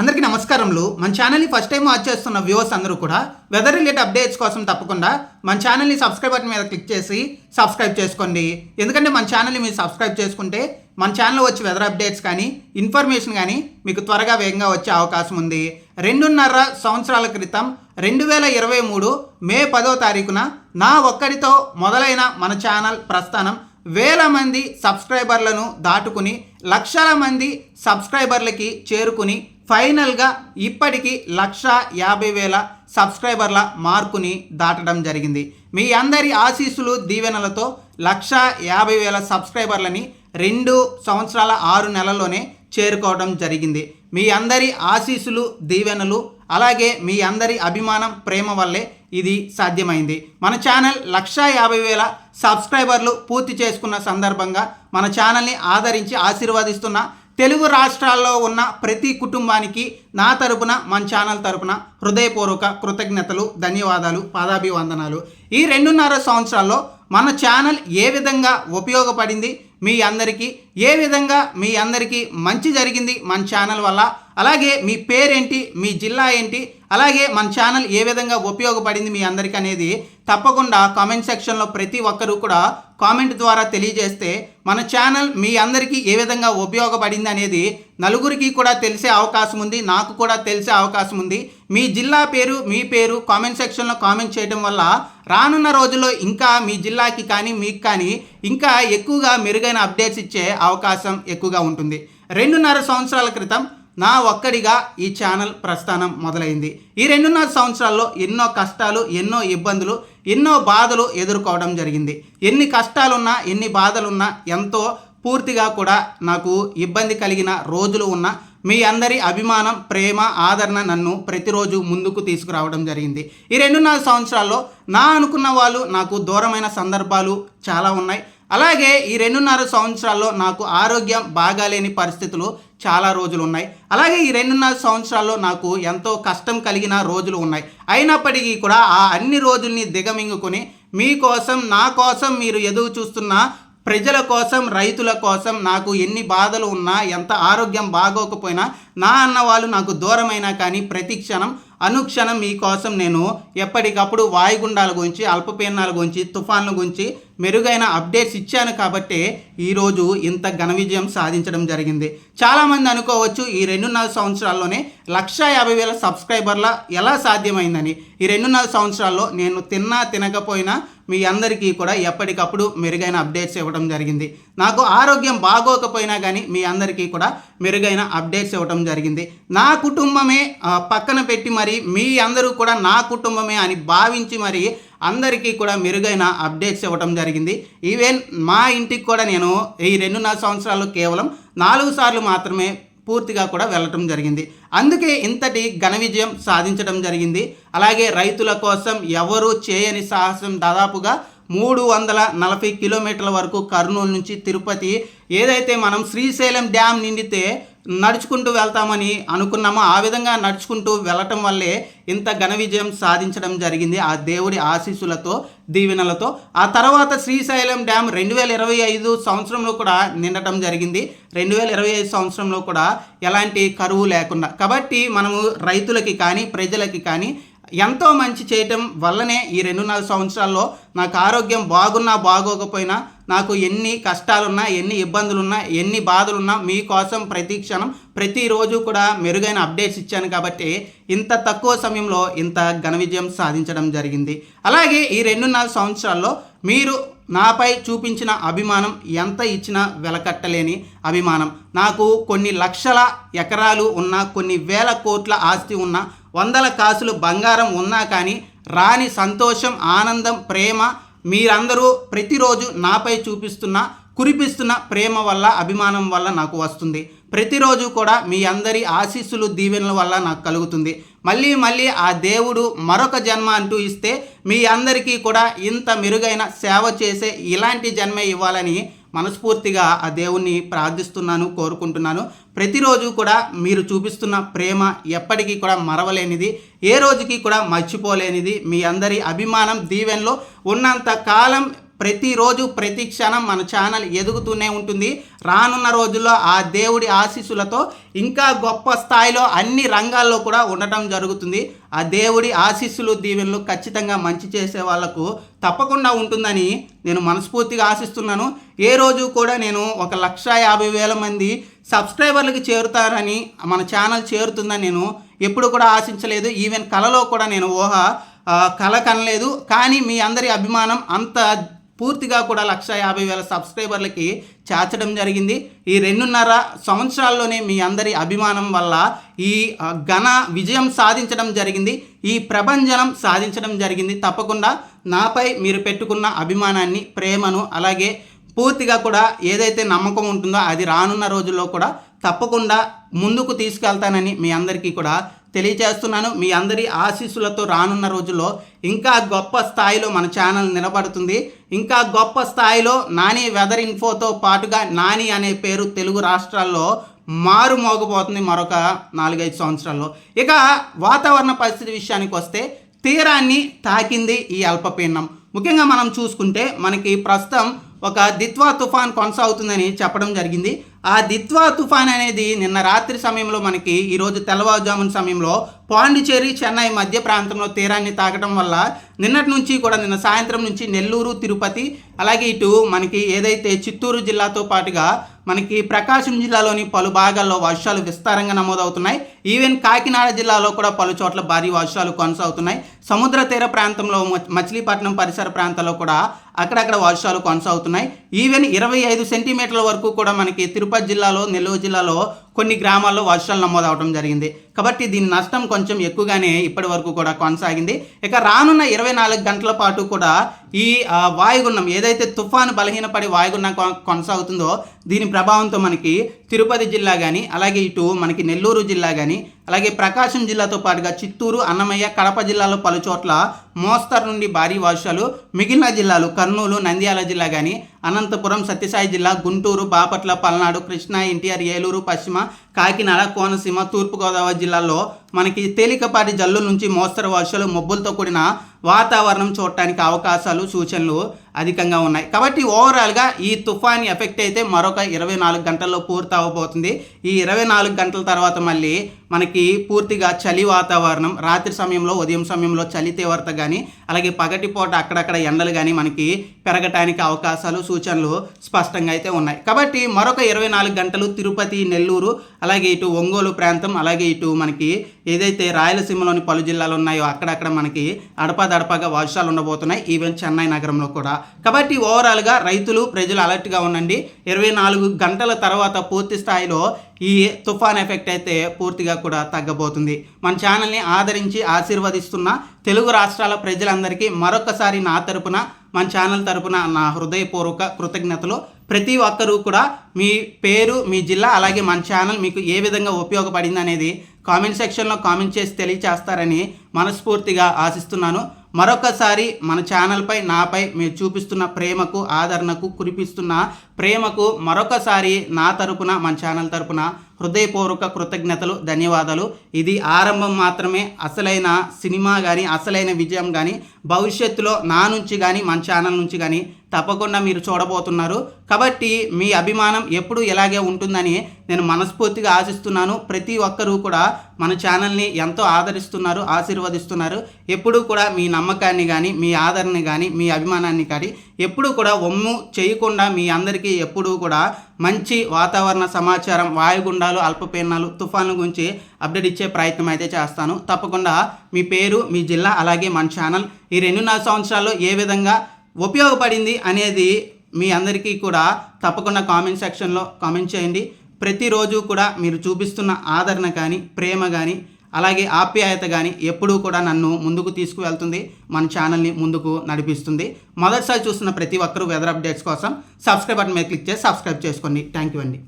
అందరికీ నమస్కారములు. మన ఛానల్ని ఫస్ట్ టైం వాచ్ చేస్తున్న వ్యూవర్స్ అందరూ కూడా వెదర్ రిలేటెడ్ అప్డేట్స్ కోసం తప్పకుండా మన ఛానల్ని సబ్స్క్రైబ్ బటన్ మీద క్లిక్ చేసి సబ్స్క్రైబ్ చేసుకోండి. ఎందుకంటే మన ఛానల్ని మీరు సబ్స్క్రైబ్ చేసుకుంటే మన ఛానల్లో వచ్చే వెదర్ అప్డేట్స్ కానీ ఇన్ఫర్మేషన్ కానీ మీకు త్వరగా వేగంగా వచ్చే అవకాశం ఉంది. రెండున్నర సంవత్సరాల క్రితం రెండు వేల ఇరవై మూడు మే పదో తారీఖున నా ఒక్కడితో మొదలైన మన ఛానల్ ప్రస్థానం వేల మంది సబ్స్క్రైబర్లను దాటుకుని లక్షల మంది సబ్స్క్రైబర్లకి చేరుకుని ఫైనల్గా ఇప్పటికీ లక్ష యాభై వేల సబ్స్క్రైబర్ల మార్కుని దాటడం జరిగింది. మీ అందరి ఆశీస్సులు దీవెనలతో లక్ష యాభై వేల సబ్స్క్రైబర్లని రెండు సంవత్సరాల ఆరు నెలల్లోనే చేరుకోవడం జరిగింది. మీ అందరి ఆశీస్సులు దీవెనలు అలాగే మీ అందరి అభిమానం ప్రేమ వల్లే ఇది సాధ్యమైంది. మన ఛానల్ లక్షా యాభై వేల సబ్స్క్రైబర్లు పూర్తి చేసుకున్న సందర్భంగా మన ఛానల్ని ఆదరించి ఆశీర్వదిస్తున్న తెలుగు రాష్ట్రాల్లో ఉన్న ప్రతి కుటుంబానికి నా తరపున మన ఛానల్ తరపున హృదయపూర్వక కృతజ్ఞతలు ధన్యవాదాలు పాదాభివందనాలు. ఈ రెండున్నర సంవత్సరాల్లో మన ఛానల్ ఏ విధంగా ఉపయోగపడింది మీ అందరికీ ఏ విధంగా మీ అందరికీ మంచి జరిగింది మన ఛానల్ వల్ల అలాగే మీ పేరేంటి మీ జిల్లా ఏంటి అలాగే మన ఛానల్ ఏ విధంగా ఉపయోగపడింది మీ అందరికీ అనేది తప్పకుండా కామెంట్ సెక్షన్లో ప్రతి ఒక్కరూ కూడా కామెంట్ ద్వారా తెలియజేస్తే మన ఛానల్ మీ అందరికీ ఏ విధంగా ఉపయోగపడింది అనేది నలుగురికి కూడా తెలిసే అవకాశం ఉంది నాకు కూడా తెలిసే అవకాశం ఉంది. మీ జిల్లా పేరు మీ పేరు కామెంట్ సెక్షన్లో కామెంట్ చేయడం వల్ల రానున్న రోజుల్లో ఇంకా మీ జిల్లాకి కానీ మీకు కానీ ఇంకా ఎక్కువగా మెరుగైన అప్డేట్స్ ఇచ్చే అవకాశం ఎక్కువగా ఉంటుంది. రెండున్నర సంవత్సరాల క్రితం నా ఒక్కడిగా ఈ ఛానల్ ప్రస్థానం మొదలైంది. ఈ రెండున్నర సంవత్సరాల్లో ఎన్నో కష్టాలు ఎన్నో ఇబ్బందులు ఎన్నో బాధలు ఎదుర్కోవడం జరిగింది. ఎన్ని కష్టాలున్నా ఎన్ని బాధలున్నా ఎంతో పూర్తిగా కూడా నాకు ఇబ్బంది కలిగిన రోజులు ఉన్న మీ అందరి అభిమానం ప్రేమ ఆదరణ నన్ను ప్రతిరోజు ముందుకు తీసుకురావడం జరిగింది. ఈ రెండున్నర సంవత్సరాల్లో నా అనుకున్న వాళ్ళు నాకు దూరమైన సందర్భాలు చాలా ఉన్నాయి. అలాగే ఈ రెండున్నర సంవత్సరాల్లో నాకు ఆరోగ్యం బాగాలేని పరిస్థితులు చాలా రోజులు ఉన్నాయి. అలాగే ఈ రెండున్నర సంవత్సరాల్లో నాకు ఎంతో కష్టం కలిగిన రోజులు ఉన్నాయి. అయినప్పటికీ కూడా ఆ అన్ని రోజుల్ని దిగమింగుకొని మీకోసం నా కోసం మీరు ఎదుగు చూస్తున్న ప్రజల కోసం రైతుల కోసం నాకు ఎన్ని బాధలు ఉన్నా ఎంత ఆరోగ్యం బాగోకపోయినా నా అన్న వాళ్ళు నాకు దూరమైనా కానీ ప్రతి క్షణం అనుక్షణం మీకోసం నేను ఎప్పటికప్పుడు వాయుగుండాల గురించి అల్పపీడనాల గురించి తుఫాన్ల గురించి మెరుగైన అప్డేట్స్ ఇచ్చాను కాబట్టి ఈరోజు ఇంత ఘన విజయం సాధించడం జరిగింది. చాలామంది అనుకోవచ్చు ఈ రెండున్నర సంవత్సరాల్లోనే లక్ష యాభై వేల సబ్స్క్రైబర్ల ఎలా సాధ్యమైందని. ఈ రెండున్నర సంవత్సరాల్లో నేను తిన్నా తినకపోయినా మీ అందరికీ కూడా ఎప్పటికప్పుడు మెరుగైన అప్డేట్స్ ఇవ్వడం జరిగింది. నాకు ఆరోగ్యం బాగోకపోయినా కానీ మీ అందరికీ కూడా మెరుగైన అప్డేట్స్ ఇవ్వడం జరిగింది. నా కుటుంబమే పక్కన పెట్టి మరి మీ అందరూ కూడా నా కుటుంబమే అని భావించి మరి అందరికీ కూడా మెరుగైన అప్డేట్స్ ఇవ్వడం జరిగింది. ఈవెన్ మా ఇంటికి కూడా నేను ఈ రెండున్నర సంవత్సరాలు కేవలం నాలుగు సార్లు మాత్రమే పూర్తిగా కూడా వెళ్ళటం జరిగింది. అందుకే ఇంతటి ఘన విజయం సాధించడం జరిగింది. అలాగే రైతుల కోసం ఎవరు చేయని సాహసం దాదాపుగా మూడు వందల నలభై కిలోమీటర్ల వరకు కర్నూలు నుంచి తిరుపతి ఏదైతే మనం శ్రీశైలం డ్యామ్ నిండితే నడుచుకుంటూ వెళ్తామని అనుకున్నామో? ఆ విధంగా నడుచుకుంటూ వెళ్ళటం వల్లే ఇంత ఘన విజయం సాధించడం జరిగింది ఆ దేవుడి ఆశీస్సులతో దీవెనలతో. ఆ తర్వాత శ్రీశైలం డ్యామ్ రెండు వేల ఇరవై ఐదు సంవత్సరంలో కూడా నిండటం జరిగింది. రెండు వేల ఇరవై ఐదు సంవత్సరంలో కూడా ఎలాంటి కరువు లేకుండా కాబట్టి మనము రైతులకి కానీ ప్రజలకి కానీ ఎంతో మంచి చేయటం వల్లనే ఈ రెండున్నర సంవత్సరాల్లో నాకు ఆరోగ్యం బాగున్నా బాగోకపోయినా నాకు ఎన్ని కష్టాలున్నా ఎన్ని ఇబ్బందులున్నా ఎన్ని బాధలున్నా మీకోసం ప్రతి క్షణం ప్రతిరోజు కూడా మెరుగైన అప్డేట్స్ ఇచ్చాను కాబట్టి ఇంత తక్కువ సమయంలో ఇంత ఘన విజయం సాధించడం జరిగింది. అలాగే ఈ రెండున్నర సంవత్సరాల్లో మీరు నాపై చూపించిన అభిమానం ఎంత ఇచ్చినా వెలకట్టలేని అభిమానం. నాకు కొన్ని లక్షల ఎకరాలు ఉన్న కొన్ని వేల కోట్ల ఆస్తి ఉన్న వందల కాసులు బంగారం ఉన్నా కానీ రాని సంతోషం ఆనందం ప్రేమ మీరందరూ ప్రతిరోజు నాపై చూపిస్తున్న కురిపిస్తున్న ప్రేమ వల్ల అభిమానం వల్ల నాకు వస్తుంది. ప్రతిరోజు కూడా మీ అందరి ఆశీస్సులు దీవెనల వల్ల నాకు కలుగుతుంది. మళ్ళీ మళ్ళీ ఆ దేవుడు మరొక జన్మ అంటూ ఇస్తే మీ అందరికీ కూడా ఇంత మెరుగైన సేవ చేసే ఇలాంటి జన్మే ఇవ్వాలని మనస్ఫూర్తిగా ఆ దేవుణ్ణి ప్రార్థిస్తున్నాను కోరుకుంటున్నాను. ప్రతిరోజు కూడా మీరు చూపిస్తున్న ప్రేమ ఎప్పటికీ కూడా మరవలేనిది ఏ రోజుకి కూడా మర్చిపోలేనిది. మీ అందరి అభిమానం దీవెనలో ఉన్నంత కాలం ప్రతిరోజు ప్రతి క్షణం మన ఛానల్ ఎదుగుతూనే ఉంటుంది. రానున్న రోజుల్లో ఆ దేవుడి ఆశీస్సులతో ఇంకా గొప్ప స్థాయిలో అన్ని రంగాల్లో కూడా ఉండటం జరుగుతుంది. ఆ దేవుడి ఆశీస్సులు దీవెనలు ఖచ్చితంగా మంచి చేసే వాళ్ళకు తప్పకుండా ఉంటుందని నేను మనస్ఫూర్తిగా ఆశిస్తున్నాను. ఏ రోజు కూడా నేను ఒక లక్ష యాభై వేల మంది సబ్స్క్రైబర్లకు చేరుతారని మన ఛానల్ చేరుతుందని నేను ఎప్పుడు కూడా ఆశించలేదు. ఈవెన్ కలలో కూడా నేను ఊహ కళ కనలేదు. కానీ మీ అందరి అభిమానం అంత పూర్తిగా కూడా లక్ష యాభై వేల సబ్స్క్రైబర్లకి చేర్చడం జరిగింది. ఈ రెండున్నర సంవత్సరాల్లోనే మీ అందరి అభిమానం వల్ల ఈ ఘన విజయం సాధించడం జరిగింది. ఈ ప్రభంజనం సాధించడం జరిగింది. తప్పకుండా నాపై మీరు పెట్టుకున్న అభిమానాన్ని ప్రేమను అలాగే పూర్తిగా కూడా ఏదైతే నమ్మకం ఉంటుందో అది రానున్న రోజుల్లో కూడా తప్పకుండా ముందుకు తీసుకెళ్తానని మీ అందరికీ కూడా తెలియజేస్తున్నాను. మీ అందరి ఆశీస్సులతో రానున్న రోజుల్లో ఇంకా గొప్ప స్థాయిలో మన ఛానల్ నిలబడుతుంది. ఇంకా గొప్ప స్థాయిలో నాని వెదర్ ఇన్ఫోతో పాటుగా నాని అనే పేరు తెలుగు రాష్ట్రాల్లో మారుమోగబోతుంది మరొక నాలుగైదు సంవత్సరాల్లో. ఇక వాతావరణ పరిస్థితి విషయానికి వస్తే తీరాన్ని తాకింది ఈ అల్పపీడనం. ముఖ్యంగా మనం చూసుకుంటే మనకి ప్రస్తుతం ఒక దిత్వా తుఫాన్ కొనసాగుతుందని చెప్పడం జరిగింది. ఆ దిత్వా తుఫాన్ అనేది నిన్న రాత్రి సమయంలో మనకి ఈరోజు తెల్లవారుజామున సమయంలో పాండిచేరి చెన్నై మధ్య ప్రాంతంలో తీరాన్ని తాకడం వల్ల నిన్నటి నుంచి కూడా నిన్న సాయంత్రం నుంచి నెల్లూరు తిరుపతి అలాగే ఇటు మనకి ఏదైతే చిత్తూరు జిల్లాతో పాటుగా మనకి ప్రకాశం జిల్లాలోని పలు భాగాల్లో వర్షాలు విస్తారంగా నమోదవుతున్నాయి. ఈవెన్ కాకినాడ జిల్లాలో కూడా పలు చోట్ల భారీ వర్షాలు కొనసాగుతున్నాయి. సముద్ర తీర ప్రాంతంలో మచిలీపట్నం పరిసర ప్రాంతాల్లో కూడా అక్కడక్కడ వర్షాలు కొనసాగుతున్నాయి. ఈవెన్ ఇరవై ఐదు సెంటీమీటర్ల వరకు కూడా మనకి తిరుపతి జిల్లాలో నెల్లూరు జిల్లాలో కొన్ని గ్రామాల్లో వర్షాలు నమోదవడం జరిగింది. కాబట్టి దీని నష్టం కొంచెం ఎక్కువగానే ఇప్పటి వరకు కూడా కొనసాగింది. ఇక రానున్న ఇరవై నాలుగు గంటల పాటు కూడా ఈ వాయుగుండం ఏదైతే తుఫాను బలహీనపడి వాయుగుండం కొ- కొనసాగుతుందో దీని ప్రభావంతో మనకి తిరుపతి జిల్లా కానీ అలాగే ఇటు మనకి నెల్లూరు జిల్లా కానీ అలాగే ప్రకాశం జిల్లాతో పాటుగా చిత్తూరు అన్నమయ్య కడప జిల్లాలో పలు చోట్ల మోస్తరు నుండి భారీ వర్షాలు. మిగిలిన జిల్లాలు కర్నూలు నంద్యాల జిల్లా కానీ అనంతపురం సత్యసాయి జిల్లా గుంటూరు బాపట్ల పల్నాడు కృష్ణా ఎన్టీఆర్ ఏలూరు పశ్చిమ కాకినాడ కోనసీమ తూర్పుగోదావరి జిల్లాల్లో మనకి తేలికపాటి జల్లు నుంచి మోస్తరు వర్షాలు మబ్బులతో కూడిన వాతావరణం చూడటానికి అవకాశాలు సూచనలు అధికంగా ఉన్నాయి. కాబట్టి ఓవరాల్గా ఈ తుఫాన్ ఎఫెక్ట్ అయితే మరొక ఇరవై నాలుగు గంటల్లో పూర్తి అవ్వబోతుంది ఈ ఇరవై నాలుగు గంటల తర్వాత మళ్ళీ మనకి పూర్తిగా చలి వాతావరణం రాత్రి సమయంలో ఉదయం సమయంలో చలి తీవ్రత కానీ అలాగే పగటిపూట అక్కడక్కడ ఎండలు కానీ మనకి పెరగటానికి అవకాశాలు సూచనలు స్పష్టంగా అయితే ఉన్నాయి. కాబట్టి మరొక ఇరవై నాలుగు గంటలు తిరుపతి నెల్లూరు అలాగే ఇటు ఒంగోలు ప్రాంతం అలాగే ఇటు మనకి ఏదైతే రాయలసీమలోని పలు జిల్లాలు ఉన్నాయో అక్కడక్కడ మనకి దడపగా వర్షాలు ఉండబోతున్నాయి. ఈవెన్ చెన్నై నగరంలో కూడా. కాబట్టి ఓవరాల్గా రైతులు ప్రజలు అలర్ట్గా ఉండండి. ఇరవై నాలుగు గంటల తర్వాత పూర్తి స్థాయిలో ఈ తుఫాన్ ఎఫెక్ట్ అయితే పూర్తిగా కూడా తగ్గబోతుంది. మన ఛానల్ని ఆదరించి ఆశీర్వదిస్తున్న తెలుగు రాష్ట్రాల ప్రజలందరికీ మరొకసారి నా తరపున మన ఛానల్ తరపున నా హృదయపూర్వక కృతజ్ఞతలు. ప్రతి ఒక్కరూ కూడా మీ పేరు మీ జిల్లా అలాగే మన ఛానల్ మీకు ఏ విధంగా ఉపయోగపడింది అనేది కామెంట్ సెక్షన్లో కామెంట్ చేసి తెలియచేస్తారని మనస్ఫూర్తిగా ఆశిస్తున్నాను. మరొకసారి మన ఛానల్పై నాపై మీరు చూపిస్తున్న ప్రేమకు ఆదరణకు కురిపిస్తున్న ప్రేమకు మరొకసారి నా తరపున మన ఛానల్ తరపున హృదయపూర్వక కృతజ్ఞతలు ధన్యవాదాలు. ఇది ఆరంభం మాత్రమే. అసలైన సినిమా కానీ అసలైన విజయం కానీ భవిష్యత్తులో నా నుంచి కానీ మన ఛానల్ నుంచి కానీ తప్పకుండా మీరు చూడబోతున్నారు. కాబట్టి మీ అభిమానం ఎప్పుడు ఇలాగే ఉంటుందని నేను మనస్ఫూర్తిగా ఆశిస్తున్నాను. ప్రతి ఒక్కరూ కూడా మన ఛానల్ని ఎంతో ఆదరిస్తున్నారు ఆశీర్వదిస్తున్నారు. ఎప్పుడూ కూడా మీ నమ్మకాన్ని కానీ మీ ఆదరణ కానీ మీ అభిమానాన్ని కానీ ఎప్పుడూ కూడా ఒమ్ము చేయకుండా మీ అందరికీ ఎప్పుడూ కూడా మంచి వాతావరణ సమాచారం వాయుగుండాలు అల్పపీడనాలు తుఫాన్ల గురించి అప్డేట్ ఇచ్చే ప్రయత్నం అయితే చేస్తాను. తప్పకుండా మీ పేరు మీ జిల్లా అలాగే మన ఛానల్ ఈ రెండున్నర సంవత్సరాల్లో ఏ విధంగా ఉపయోగపడింది అనేది మీ అందరికీ కూడా తప్పకుండా కామెంట్ సెక్షన్లో కామెంట్ చేయండి. ప్రతిరోజు కూడా మీరు చూపిస్తున్న ఆదరణ కానీ ప్రేమ కానీ అలాగే ఆప్యాయత కానీ ఎప్పుడూ కూడా నన్ను ముందుకు తీసుకువెళ్తుంది. మన ఛానల్ని ముందుకు నడిపిస్తుంది. మొదటిసారి చూస్తున్న ప్రతి ఒక్కరూ వెదర్ అప్డేట్స్ కోసం సబ్స్క్రైబ్ బటన్ మీద క్లిక్ చేసి సబ్స్క్రైబ్ చేసుకోండి. థ్యాంక్ యూ అండి.